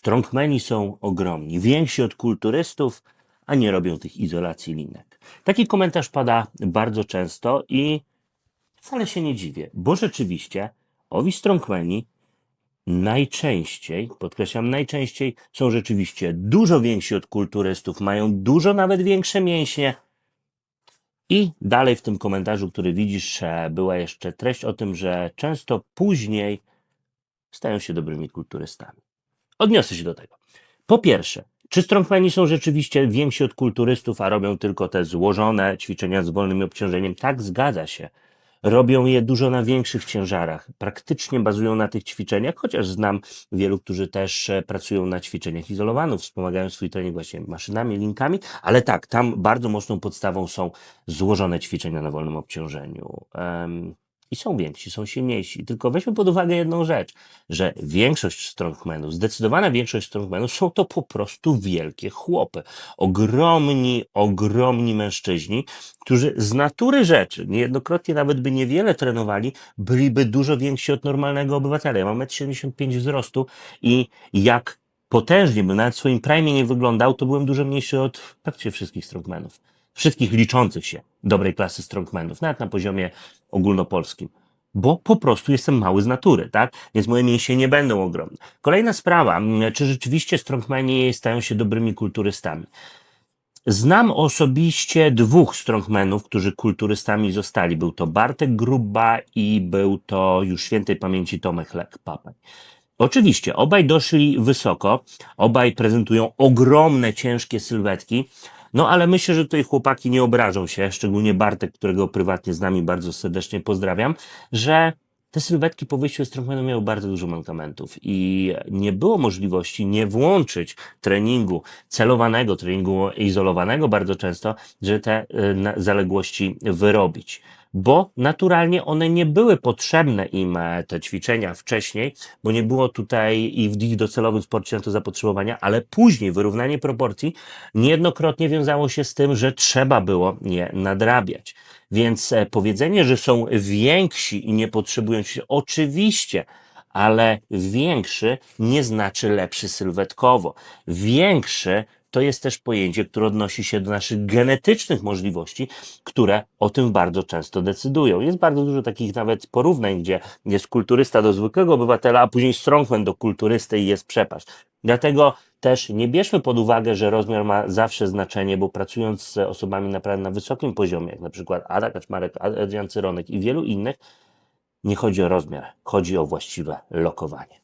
Strongmeni są ogromni, więksi od kulturystów, a nie robią tych izolacji linek. Taki komentarz pada bardzo często i wcale się nie dziwię, bo rzeczywiście owi strongmeni najczęściej, podkreślam najczęściej, są rzeczywiście dużo więksi od kulturystów, mają dużo nawet większe mięśnie. I dalej w tym komentarzu, który widzisz, e, była jeszcze treść o tym, że często później stają się dobrymi kulturystami. Odniosę się do tego. Po pierwsze, czy strongmeni są rzeczywiście więksi od kulturystów, a robią tylko te złożone ćwiczenia z wolnym obciążeniem? Tak, zgadza się. Robią je dużo na większych ciężarach. Praktycznie bazują na tych ćwiczeniach, chociaż znam wielu, którzy też e, pracują na ćwiczeniach izolowanych, wspomagają swój trening właśnie maszynami, linkami, ale tak, tam bardzo mocną podstawą są złożone ćwiczenia na wolnym obciążeniu. Em, I są więksi, są silniejsi. Tylko weźmy pod uwagę jedną rzecz, że większość strongmenów, zdecydowana większość strongmenów są to po prostu wielkie chłopy. Ogromni, ogromni mężczyźni, którzy z natury rzeczy, niejednokrotnie nawet by niewiele trenowali, byliby dużo więksi od normalnego obywatela. Ja mam 1,75 m wzrostu i jak potężnie bym nawet w swoim prime nie wyglądał, to byłem dużo mniejszy od praktycznie wszystkich strongmenów. Wszystkich liczących się dobrej klasy strongmenów, nawet na poziomie ogólnopolskim. Bo po prostu jestem mały z natury, tak? Więc moje mięśnie nie będą ogromne. Kolejna sprawa, mm, czy rzeczywiście strongmeni stają się dobrymi kulturystami? Znam osobiście dwóch strongmenów, którzy kulturystami zostali. Był to Bartek Gruba i był to już świętej pamięci Tomek Lek Papaj. Oczywiście, obaj doszli wysoko, obaj prezentują ogromne, ciężkie sylwetki, no ale myślę, że tutaj chłopaki nie obrażą się, szczególnie Bartek, którego prywatnie z nami bardzo serdecznie pozdrawiam, że te sylwetki po wyjściu z strongmanu miały bardzo dużo mankamentów i nie było możliwości nie włączyć treningu celowanego, treningu izolowanego bardzo często, żeby te y, zaległości wyrobić. Bo naturalnie one nie były potrzebne im e, te ćwiczenia wcześniej, bo nie było tutaj i w ich docelowym sporcie na to zapotrzebowania, ale później wyrównanie proporcji niejednokrotnie wiązało się z tym, że trzeba było je nadrabiać. Więc e, powiedzenie, że są więksi i nie potrzebują się, oczywiście, ale większy nie znaczy lepszy sylwetkowo. Większy to jest też pojęcie, które odnosi się do naszych genetycznych możliwości, które o tym bardzo często decydują. Jest bardzo dużo takich nawet porównań, gdzie jest kulturysta do zwykłego obywatela, a później strongman do kulturysty i jest przepaść. Dlatego też nie bierzmy pod uwagę, że rozmiar ma zawsze znaczenie, bo pracując z osobami naprawdę na wysokim poziomie, jak na przykład Ada Kaczmarek, Adrian Cyronek i wielu innych, nie chodzi o rozmiar, chodzi o właściwe lokowanie.